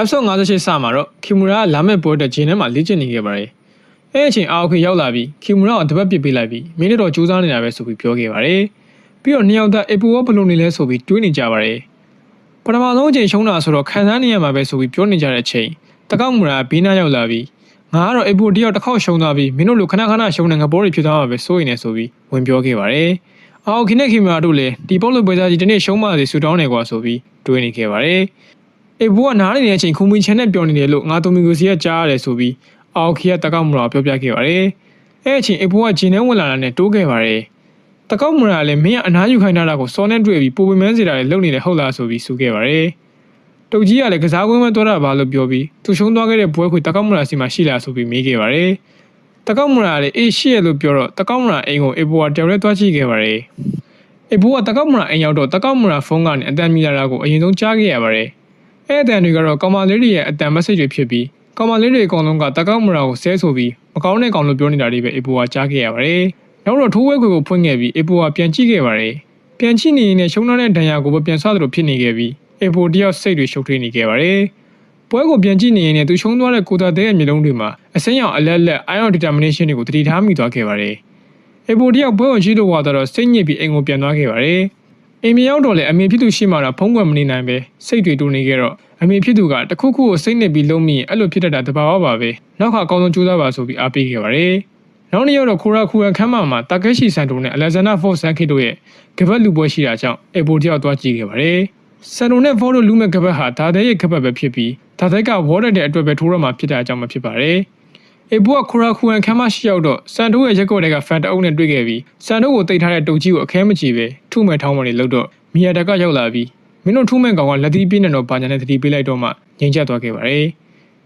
episode 58စမှာတော့ခီမူရာကလာမဲ့ပွဲအတွက်ဂျင်းထဲမှာလေ့ကျင့်နေခဲ့ပါတယ်။အဲအချိန်အာအိုခေရောက်လာပြီးခီမူရာကိုတပတ်ပစ်ပေးလိုက်ပြီးမင်းတို့တော့စူးစမ်းနေတာပဲဆိုပြီးပြောခဲ့ပါတယ်။ပြီးတော့နှစ်ယောက်သားအပူဝဘလုံနေလဲဆိုပြီးတွေးနေကြပါတယ်။ပထမဆုံးအချိန်ရှုံးတာဆိုတော့ခံစားနေရမှာပဲဆိုပြီးပြောနေကြတဲ့အချိန်တကောက်မူရာဘေးနားရောက်လာပြီးငါကတော့အပူတယောက်တစ်ခေါက်ရှုံးသွားပြီးမင်းတို့လိုခဏခဏရှုံးနေငဘောတွေဖြစ်သွားမှာပဲစိုးရင်လည်းဆိုပြီးဝင်ပြောခဲ့ပါတယ်။အာအိုခေနဲ့ခီမူရာတို့လည်းဒီပေါက်လို့ပွဲစားကြီးဒီနေ့ရှုံးပါစေဆူတောင်းနေကွာဆိုပြီးတွေးနေခဲ့ပါတယ်။ အေးဘူကနားနေတဲ့အချိန်ခုံမင်းချန်နဲ့ပြောနေတယ်လို့ငါတို့မီကိုစီကကြားရတယ်ဆိုပြီးအောက်ခီကတကောက်မရာပြောပြခဲ့ပါတယ်။အဲအချိန်အေးဘူကဂျင်းထဲဝင်လာတာနဲ့တိုးခဲ့ပါတယ်။တကောက်မရာလည်းမင်းကအနားယူခိုင်းတာကိုစောနဲ့တွေ့ပြီးပူပင်မန်းစီတာလည်းလုံနေတယ်ဟုတ်လားဆိုပြီးစူခဲ့ပါတယ်။တုတ်ကြီးကလည်းကစားကွင်းမှာသွားတာပါလို့ပြောပြီးသူရှုံးသွားခဲ့တဲ့ဘွဲခွေတကောက်မရာစီမှာရှိလားဆိုပြီးမေးခဲ့ပါတယ်။တကောက်မရာလည်းအေးရှိရလို့ပြောတော့တကောက်မရာအိမ်ကိုအေးဘူကတယောက်တည်းသွားကြည့်ခဲ့ပါတယ်။အေးဘူကတကောက်မရာအိမ်ရောက်တော့တကောက်မရာဖုန်းကနေအတန်မီလာတာကိုအရင်ဆုံးကြားခဲ့ရပါတယ်။ အဲ့အတန်တွေကတော့ကောင်မလေးတွေရဲ့အတန် message တွေဖြစ်ပြီးကောင်မလေးတွေအကုန်လုံးကတကောက်မရာကိုဆဲဆိုပြီးမကောင်းတဲ့ကောင်လို့ပြောနေတာတွေပဲအေပူကကြားခဲ့ရပါတယ်။နောက်တော့ထိုးဝဲခွေကိုဖွင့်ခဲ့ပြီးအေပူကပြန်ကြည့်ခဲ့ပါတယ်။ပြန်ကြည့်နေရင်လည်းရှုံးတဲ့ဒဏ်ရာကိုပဲပြန်ဆသလိုဖြစ်နေခဲ့ပြီးအေပူတယောက်စိတ်တွေရှုပ်ထွေးနေခဲ့ပါတယ်။ပွဲကိုပြန်ကြည့်နေရင်လည်းသူရှုံးသွားတဲ့ကိုတာတဲ့ရဲ့မျိုးလုံးတွေမှာအစင်းရောင်အလက်လက် ion determination တွေကိုတတိထားမိသွားခဲ့ပါတယ်။အေပူတယောက်ပွဲကိုကြည့်လို့ဝါတော့စိတ်ညစ်ပြီးအိမ်ကိုပြန်သွားခဲ့ပါတယ်။အိမ်မရောက်တော့လေအမေဖြစ်သူရှိမှတော့ဖုံးကွယ်မနေနိုင်ပဲစိတ်တွေတူနေခဲ့တော့ အမေဖြစ်သူကတခုခုကိုစိတ်နဲ့ပြီးလုံးမိရင်အဲ့လိုဖြစ်တတ်တာတဘာဝပါပဲနောက်ခါအကောင်းဆုံးကြိုးစားပါဆိုပြီးအားပေးခဲ့ပါတယ်နောက်နေ့ရောက်တော့ခိုရာခူရန်ခမ်းမာမှာတာကက်ရှိဆန်တိုနဲ့အလက်ဇန်နာဖော့ဆန်ခိတို့ရဲ့ကပတ်လူပွဲရှိတာကြောင့်အေပိုတယောက်သွားကြည့်ခဲ့ပါတယ်ဆန်တိုနဲ့ဖော့တို့လူမဲ့ကပတ်ဟာဒါတဲ့ရဲ့ကပတ်ပဲဖြစ်ပြီးဒါတဲ့ကဝေါ်ရက်တဲ့အတွက်ပဲထိုးရမှာဖြစ်တာကြောင့်မဖြစ်ပါတယ်အေဘူကခူရာခူရန်ခမ်းမရှိရောက်တော့စန်တိုရဲ့ရက်ကော့တွေကဖန်တအုပ်နဲ့တွေ့ခဲ့ပြီးစန်တိုကိုတိတ်ထားတဲ့တုတ်ကြီးကိုအခဲမကြည့်ပဲထုမဲ့ထောင်းမနေလို့တော့မီယာတကရောက်လာပြီး မင်းတို့ထုမဲ့ကောင်ကလက်သီးပြင်းနေတော့ဘာညာနဲ့သတိပေးလိုက်တော့မှငြိမ်ချသွားခဲ့ပါတယ်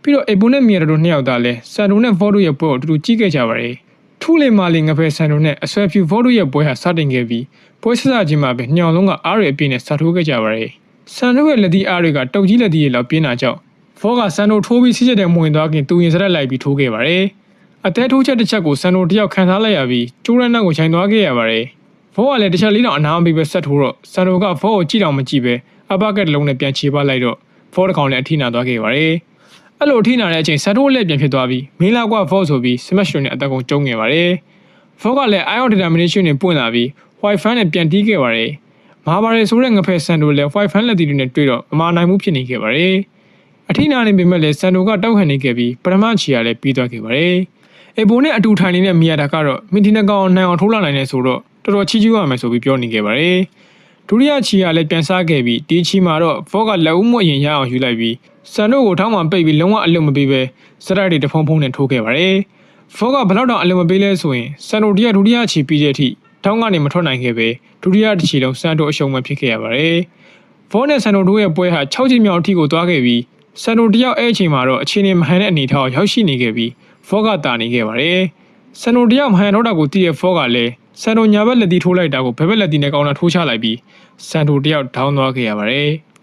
ပြီးတော့အေဘူနဲ့မီယာတို့နှစ်ယောက်သားလဲစန်တိုနဲ့ဖော့တို့ရဲ့ပွဲကိုအတူတူကြည့်ခဲ့ကြပါတယ်ထူးလေမာလီငဖဲဆန်တိုနဲ့အဆွဲဖြူဖော့တို့ရဲ့ပွဲဟာစတင်ခဲ့ပြီးပွဲဆဆချင်းမှာပဲညောင်လုံးကအားရအပြည့်နဲ့စထိုးခဲ့ကြပါတယ်ဆန်တိုရဲ့လက်သီးအားတွေကတုတ်ကြီးလက်သီးရဲ့လောက်ပြင်းတာကြောင့်ဖော့ကဆန်တိုထိုးပြီးစီးချက်တဲ့မဝင်သွားခင်သူရင်စရက်လိုက်ပြီးထိုးခဲ့ပါတယ်အသေးထိုးချက်တစ်ချက်ကိုဆန်တိုတယောက်ခံစားလိုက်ရပြီးကျိုးရနက်ကိုခြိုင်သွားခဲ့ရပါတယ် ဖော့ကလည်းတစ်ချက်လေးတော့အနာမပြီးပဲဆက်ထိုးတော့ဆန်တိုကဖော့ကိုကြည့်တော့မကြည့်ပဲအဘကက်လုံးနဲ့ပြန်ချေပလိုက်တော့ဖော့တစ်ကောင်လည်းအထိနာသွားခဲ့ပါတယ်အဲ့လိုအထိနာတဲ့အချိန်ဆန်တိုလည်းပြန်ဖြစ်သွားပြီးမင်းလာကွာဖော့ဆိုပြီး smash တွေနဲ့အတက်ကုန်ကျုံခဲ့ပါတယ်ဖော့ကလည်း ion determination နဲ့ပွင့်လာပြီး white fan နဲ့ပြန်တီးခဲ့ပါတယ်မာဘာရီဆိုတဲ့ငဖဲဆန်တိုလည်း white fan လက်တီတွေနဲ့တွေ့တော့မမာနိုင်မှုဖြစ်နေခဲ့ပါတယ်အထိနာနေပေမဲ့လည်းဆန်တိုကတောက်ခံနေခဲ့ပြီးပထမချီကလည်းပြီးသွားခဲ့ပါတယ်အေဘိုနဲ့အတူထိုင်နေတဲ့မီယာတာကတော့မင်တီနကောင်နိုင်အောင်ထိုးလာနိုင်နေဆိုတော့ တော်တော်ချီးကျူးရမယ်ဆိုပြီးပြောနေခဲ့ပါတယ်ဒုတိယချီကလည်းပြန်စားခဲ့ပြီးဒီချီမှာတော့ဖော့ကလက်ဦးမွအရင်ရအောင်ယူလိုက်ပြီးဆန်တို့ကိုထောင်းမှပိတ်ပြီးလုံးဝအလုံးမပေးပဲစရက်တွေတဖုံဖုံနဲ့ထိုးခဲ့ပါတယ်ဖော့ကဘလောက်တောင်အလုံးမပေးလဲဆိုရင်ဆန်တို့တရဒုတိယချီပြီးတဲ့အထိထောင်းကနေမထွက်နိုင်ခဲ့ပဲဒုတိယတစ်ချီလုံးဆန်တို့အရှုံးမှဖြစ်ခဲ့ရပါတယ်ဖော့နဲ့ဆန်တို့တို့ရဲ့ပွဲဟာ6ချီမြောက်အထိကိုသွားခဲ့ပြီးဆန်တို့တယောက်အဲ့အချိန်မှာတော့အခြေအနေမဟန်တဲ့အနေထားကိုရောက်ရှိနေခဲ့ပြီးဖော့ကတာနေခဲ့ပါတယ်ဆန်တို့တယောက်မဟန်တော့တာကိုတည့်ရဖော့ကလည်း ဆန်တိုညာဘက်လက်တီထိုးလိုက်တာကိုဘယ်ဘက်လက်တီနဲ့ကောင်းတာထိုးချလိုက်ပြီးဆန်တိုတယောက်ဒေါင်းသွားခဲ့ရပါတယ်။